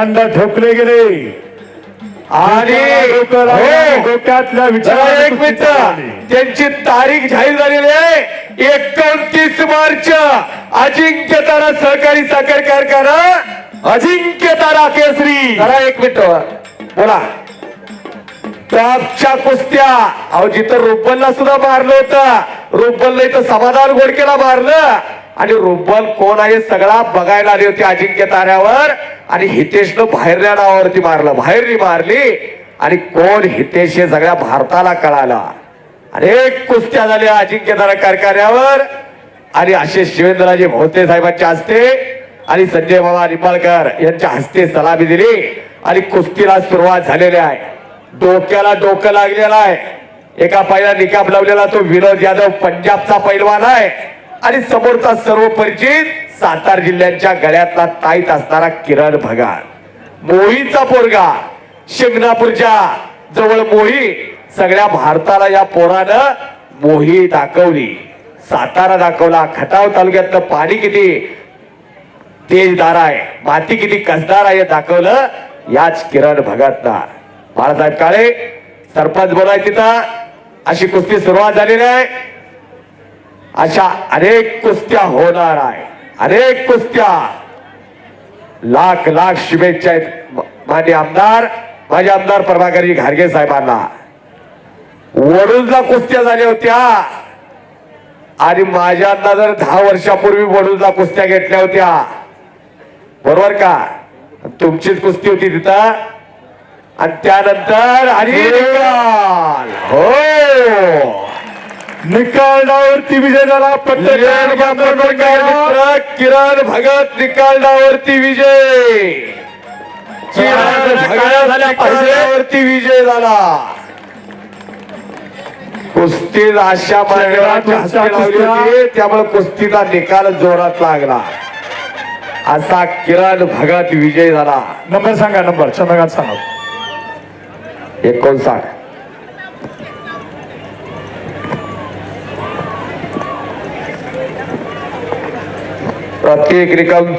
ठोकले गेले. आणि डोकं लागलं, हो. डोक्यातल्या जरा विचाराने एक झाली. त्यांची तारीख जाहीर झालेली आहे. एकोणतीस मार्च अजिंक्य तारा सहकारी साखर कारखाना अजिंक्य तारा केसरी. जरा एक मिनिट बोला. टॉपच्या कुस्त्या. अहो जिथं रुब्बलला सुद्धा मारलं होतं. रुब्बलला इथं समाधान घोडकेला मारलं. आणि रुब्बल कोण आहे सगळा बघायला आली होती अजिंक्य ताऱ्यावर. आणि हितेशनं बाहेरल्या नावावरती मारलं. बाहेरनी मारली आणि कोण हितेश हे सगळ्या भारताला कळाला. अनेक कुस्त्या झाल्या अजिंक्य तारा कारखान्यावर. आणि असे शिवेंद्रराजे भोते साहेबांच्या हस्ते आणि संजय बाबा निंबाळकर यांच्या हस्ते सलामी दिली. आणि कुस्तीला सुरुवात झालेली आहे. डोक्याला डोकं लागलेलं आहे. एका पायला निकाप लावलेला तो विनोद यादव पंजाबचा पैलवान आहे. आणि समोरचा सर्व परिचित सातारा जिल्ह्यांच्या गळ्यातला ताईत असणारा किरण भगार. मोहीचा पोरगा शिंगणापूरच्या जवळ मोही सगळ्या भारताला या पोरानं मोही दाखवली. सातारा दाखवला खटाव तालुक्यातलं पाणी किती तेजदार आहे माती किती कसदार आहे दाखवलं याच किरण भगतना. बाळासाहेब काळे सरपंच बोलाय तिथं अशी कुस्ती सुरुवात झालेली आहे. अशा अनेक कुस्त्या होणार आहे. अनेक कुस्त्या. लाख लाख शुभेच्छा आहेत माझे आमदार. माझे आमदार प्रभाकरजी घारगे साहेबांना. वडूजला कुस्त्या झाल्या होत्या. आणि माझ्या जर दहा वर्षापूर्वी वडूजला कुस्त्या घेतल्या होत्या. बरोबर का? तुमचीच कुस्ती होती तिथं. आणि त्यानंतर आणि हो. निकाल डावरती विजय झाला पत्रकार भगत किरण भगत निकाल डावरती विजय. किरण विजय झाला. कुस्तीला अशा होती त्यामुळे कुस्तीला निकाल जोरात लागला. असा किरण भगत विजय झाला. नंबर सांगा नंबर. चंद्रकांत सांगा. एकोणसाठ. प्रत्येक रिकम